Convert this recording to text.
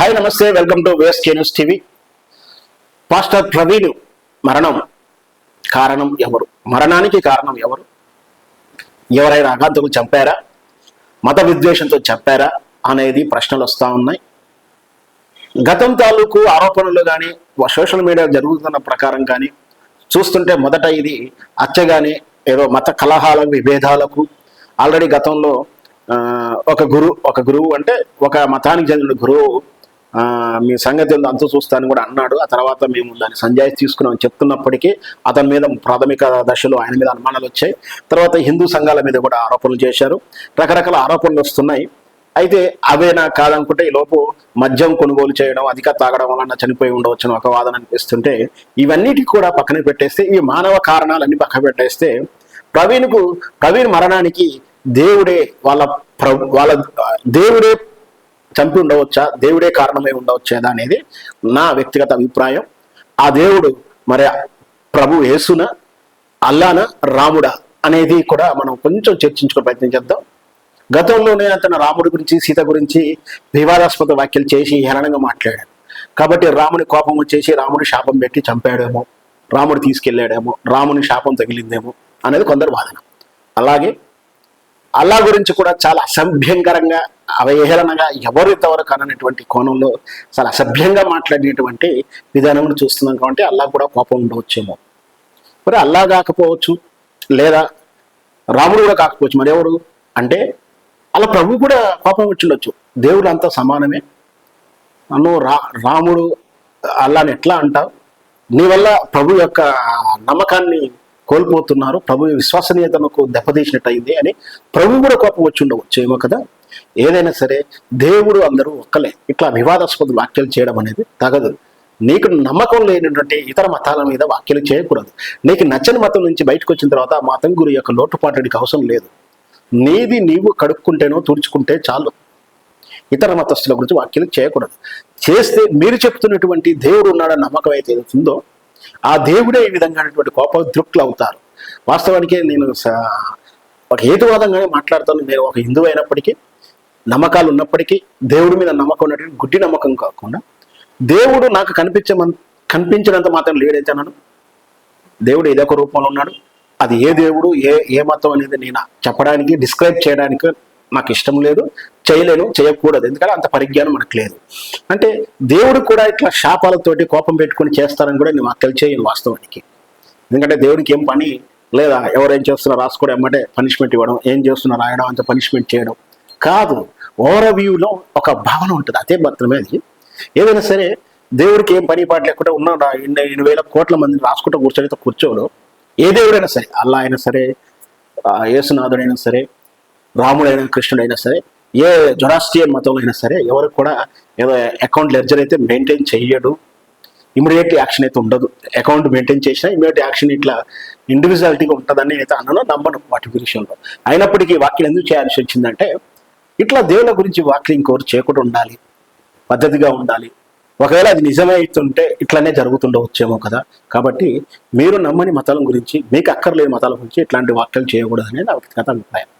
Hi నమస్తే welcome to ways news TV. Pastor Praveen మరణం కారణం ఎవరు? మరణానికి కారణం ఎవరు? ఎవరైనా అగాంతకులు చంపారా? మత విద్వేషంతో చంపారా? అనేది ప్రశ్నలు వస్తూ ఉన్నాయి. గతం తాలూకు ఆరోపణలు కానీ సోషల్ మీడియా జరుగుతున్న ప్రకారం కానీ చూస్తుంటే మొదట ఇది అచ్చగానే ఏదో మత కలహాలకు విభేదాలకు ఆల్రెడీ గతంలో ఒక గురువు ఒక గురువు అంటే ఒక మతానికి చెందిన గురువు మీ సంగతి ఏందో చూస్తాను కూడా అన్నాడు. ఆ తర్వాత మేము దాన్ని సంజాయిషి తీసుకున్నాం చెప్తున్నప్పటికీ అతని మీద ప్రాథమిక దశలో ఆయన మీద అనుమానాలు వచ్చాయి. తర్వాత హిందూ సంఘాల మీద కూడా ఆరోపణలు చేశారు. రకరకాల ఆరోపణలు వస్తున్నాయి. అయితే అవేనా కాదనుకుంటే ఈలోపు లోపు మద్యం కొనుగోలు చేయడం అధిక తాగడం వలన చనిపోయి ఉండవచ్చని ఒక వాదన అనిపిస్తుంటే ఇవన్నిటికి కూడా పక్కన పెట్టేస్తే ఈ మానవ కారణాలన్నీ పక్కన పెట్టేస్తే ప్రవీణ్కు ప్రవీణ్ మరణానికి దేవుడే వాళ్ళ ప్ర- వాళ్ళ దేవుడే చంపి ఉండవచ్చా? దేవుడే కారణమై ఉండవచ్చేదా అనేది నా వ్యక్తిగత అభిప్రాయం. ఆ దేవుడు మరి ప్రభు యేసున అల్లాన రాముడా అనేది కూడా మనం కొంచెం చర్చించుకునే ప్రయత్నం చేద్దాం. గతంలోనే అతను రాముడి గురించి సీత గురించి వివాదాస్పద వ్యాఖ్యలు చేసి హేళనంగా మాట్లాడాడు. కాబట్టి రాముని కోపం వచ్చేసి రాముడి శాపం పెట్టి చంపాడేమో రాముడు తీసుకెళ్ళాడేమో రాముని శాపం తగిలిందేమో అనేది కొందరు వాదన. అలాగే అల్లా గురించి కూడా చాలా అసభ్యంకరంగా అవహేళనగా ఎవరు ఇంతవరకు అననటువంటి కోణంలో చాలా అసభ్యంగా మాట్లాడినటువంటి విధానం చూస్తున్నాం కాబట్టి అల్లా కూడా కోపం ఉండవచ్చేమో. మరి అల్లా కాకపోవచ్చు లేదా రాముడు కూడా కాకపోవచ్చు మరి ఎవరు? అంటే అలా ప్రభు కూడా కోపం వచ్చిండొచ్చు దేవుడు అంతా సమానమే. నన్ను రా రాముడు అల్లాని ఎట్లా అంటావు? నీ వల్ల ప్రభు యొక్క నమ్మకాన్ని కోల్పోతున్నారు ప్రభు విశ్వసనీయతను దెబ్బతీసినట్టు అయింది అని ప్రభు కూడా కోపం వచ్చి ఉండవచ్చు ఏమో కదా? ఏదైనా సరే దేవుడు అందరూ ఒక్కలే. ఇట్లా వివాదాస్పద వ్యాఖ్యలు చేయడం అనేది తగదు. నీకు నమ్మకం లేనటువంటి ఇతర మతాల మీద వ్యాఖ్యలు చేయకూడదు. నీకు నచ్చని మతం నుంచి బయటకు వచ్చిన తర్వాత ఆ మతం గురి యొక్క లోటుపాటుడికి అవసరం లేదు. నీది నీవు కడుక్కుంటేనో తుడుచుకుంటే చాలు. ఇతర మతస్థుల గురించి వ్యాఖ్యలు చేయకూడదు. చేస్తే మీరు చెప్తున్నటువంటి దేవుడు ఉన్నాడన్న నమ్మకం అయితే ఉందో ఆ దేవుడే ఈ విధంగానటువంటి కోపదృక్తులు అవుతారు. వాస్తవానికి నేను ఒక హేతువాదంగానే మాట్లాడుతాను. నేను ఒక హిందువు అయినప్పటికీ నమ్మకాలు ఉన్నప్పటికీ దేవుడి మీద నమ్మకం ఉన్నటువంటి గుడ్డి నమ్మకం కాకుండా దేవుడు నాకు కనిపించే కనిపించినంత మాత్రం లేడైతున్నాను దేవుడు ఏదో ఒక రూపంలో ఉన్నాడు. అది ఏ దేవుడు ఏ ఏ మతం అనేది నేను చెప్పడానికి డిస్క్రైబ్ చేయడానికి నాకు ఇష్టం లేదు. చేయలేను చేయకూడదు. ఎందుకంటే అంత పరిజ్ఞానం మనకు లేదు. అంటే దేవుడు కూడా ఇట్లా శాపాలతోటి కోపం పెట్టుకొని చేస్తారని కూడా నేను మాకు చేయను వాస్తవానికి. ఎందుకంటే దేవుడికి ఏం పని లేదా? ఎవరేం చేస్తున్నారు రాసుకోవడం ఏమంటే పనిష్మెంట్ ఇవ్వడం ఏం చేస్తున్నారు రాయడం అంత పనిష్మెంట్ చేయడం. కాదు. ఓవర్ వ్యూలో ఒక భావన ఉంటుంది. అదే మాత్రమే అది. ఏదైనా సరే దేవుడికి ఏం పని పాట లేకుండా ఉన్న రా- వేల కోట్ల మందిని రాసుకుంటూ కూర్చొని. కూర్చోడు ఏ దేవుడైనా సరే అల్లా అయినా సరే యేసునాథుడైనా సరే రాముడైనా కృష్ణుడైనా సరే ఏ జొరాస్ట్రియన్ మతంలో అయినా సరే ఎవరికి కూడా ఏదో అకౌంట్ లెర్జర్ అయితే మెయింటైన్ చెయ్యడు. ఇమీడియట్ యాక్షన్ అయితే ఉండదు. అకౌంట్ మెయింటైన్ చేసినా ఇమీడియట్ యాక్షన్ ఇట్లా ఇండివిజువాలిటీగా ఉంటుందని అయితే అన్నను నమ్మను వాటి విషయంలో. అయినప్పటికీ వాక్యం ఎందుకు చేయాల్సి వచ్చిందంటే ఇట్లా దేవుళ్ళ గురించి వాక్యం కోరు చేయకుండా ఉండాలి పద్ధతిగా ఉండాలి. ఒకవేళ అది నిజమైతుంటే అవుతుంటే ఇట్లానే జరుగుతుండవచ్చేమో కదా. కాబట్టి మీరు నమ్మని మతాల గురించి మీకు అక్కర్లేని మతాల గురించి ఇట్లాంటి వాక్యాలు చేయకూడదు అనేది నా వ్యక్తిగత అభిప్రాయం.